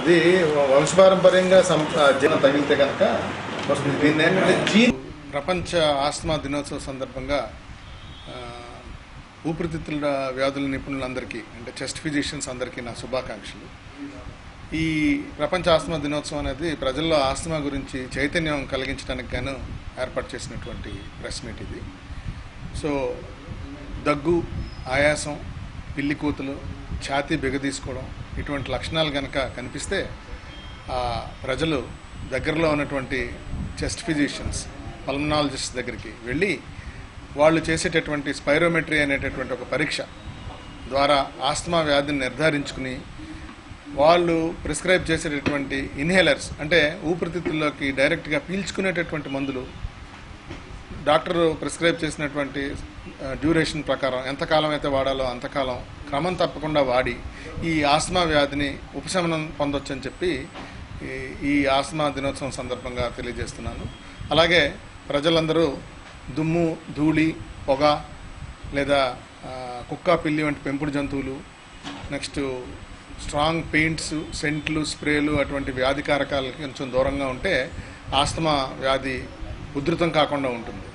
అది వంశపారంపర్యంగా సం జీవనం తగిలితే కనుక వస్తుంది. దీన్ని ఏంటంటే జీన్ ప్రపంచ ఆస్తమా దినోత్సవ సందర్భంగా ఊపిరితిత్తుల వ్యాధుల నిపుణులందరికీ అంటే చెస్ట్ ఫిజిషియన్స్ అందరికీ నా శుభాకాంక్షలు. ఈ ప్రపంచ ఆస్తమా దినోత్సవం అనేది ప్రజల్లో ఆస్తమా గురించి చైతన్యం కలిగించడానికి గాను ఏర్పాటు చేసినటువంటి ప్రెస్ మీట్ ఇది. సో దగ్గు ఆయాసం పిల్లి కూతులు ఛాతీ బిగదీసుకోవడం ఇటువంటి లక్షణాలు కనుక కనిపిస్తే ఆ ప్రజలు దగ్గరలో ఉన్నటువంటి చెస్ట్ ఫిజిషియన్స్ పల్మనాలజిస్ట్ దగ్గరికి వెళ్ళి వాళ్ళు చేసేటటువంటి స్పైరోమెట్రీ అనేటటువంటి ఒక పరీక్ష ద్వారా ఆస్తమా వ్యాధిని నిర్ధారించుకుని వాళ్ళు ప్రిస్క్రైబ్ చేసేటటువంటి ఇన్హేలర్స్ అంటే ఊపిరితిత్తుల్లోకి డైరెక్ట్గా పీల్చుకునేటటువంటి మందులు డాక్టర్ ప్రిస్క్రైబ్ చేసినటువంటి డ్యూరేషన్ ప్రకారం ఎంతకాలం అయితే వాడాలో అంతకాలం క్రమం తప్పకుండా వాడి ఈ ఆస్మా వ్యాధిని ఉపశమనం పొందొచ్చని చెప్పి ఈ- ఈ ఆస్మా దినోత్సవం సందర్భంగా తెలియజేస్తున్నాను. అలాగే ప్రజలందరూ దుమ్ము ధూళి పొగ లేదా కుక్క పిల్లి వంటి పెంపుడు జంతువులు నెక్స్ట్ స్ట్రాంగ్ పెయింట్స్ సెంట్లు స్ప్రేలు అటువంటి వ్యాధి కారకాలకి కొంచెం దూరంగా ఉంటే ఆస్తమా వ్యాధి ఉధృతం కాకుండా ఉంటుంది.